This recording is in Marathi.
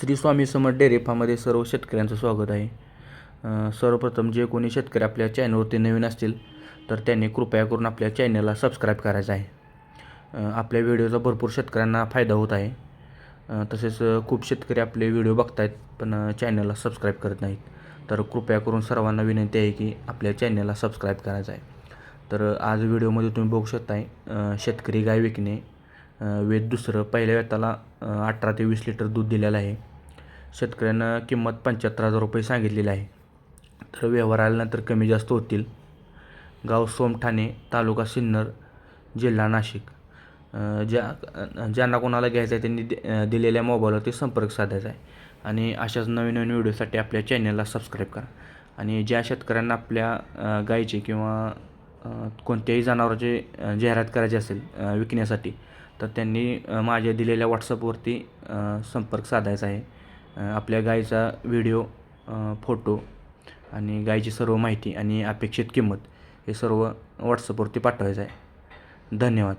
श्री स्वामी समर्थ डेअरी फार्ममध्ये सर्व शेतकऱ्यांचं स्वागत आहे. सर्वप्रथम जे कोणी शेतकरी आपल्या चॅनलवरती नवीन असतील तर त्यांनी कृपया करून आपल्या चॅनलला सबस्क्राईब करायचं आहे. आपल्या व्हिडिओचा भरपूर शेतकऱ्यांना फायदा होत आहे. तसेच खूप शेतकरी आपले व्हिडिओ बघतायत पण चॅनलला सबस्क्राईब करत नाहीत. तर कृपया करून सर्वांना विनंती आहे की आपल्या चॅनलला सबस्क्राईब करायचं आहे. तर आज व्हिडिओमध्ये तुम्ही बघू शकताय शेतकरी गाय विकणे वेद दुसरं. पहिल्या वेताला अठरा ते वीस लिटर दूध दिलेलं आहे. शेतकऱ्यांना किंमत पंच्याहत्तर हजार रुपये सांगितलेली आहे. तर व्यवहार आल्यानंतर कमी जास्त होतील. गाव सोमठाणे तालुका सिन्नर जिल्हा नाशिक. ज्या ज्यांना कोणाला घ्यायचं आहे त्यांनी दि- दिलेल्या मोबाईलवरती संपर्क साधायचा आहे. आणि अशाच नवीन नवीन व्हिडिओसाठी आपल्या चॅनलला सबस्क्राईब करा. आणि ज्या शेतकऱ्यांना आपल्या गायीचे किंवा कोणत्याही जनावराची जाहिरात करायची असेल विकण्यासाठी तर त्यांनी माझ्या दिलेल्या व्हॉट्सअपवरती संपर्क साधायचा आहे. आपल्या गायीचा व्हिडिओ फोटो आणि गायीची सर्व माहिती आणि अपेक्षित किंमत हे सर्व व्हॉट्सअपवरती पाठवायचं आहे. धन्यवाद.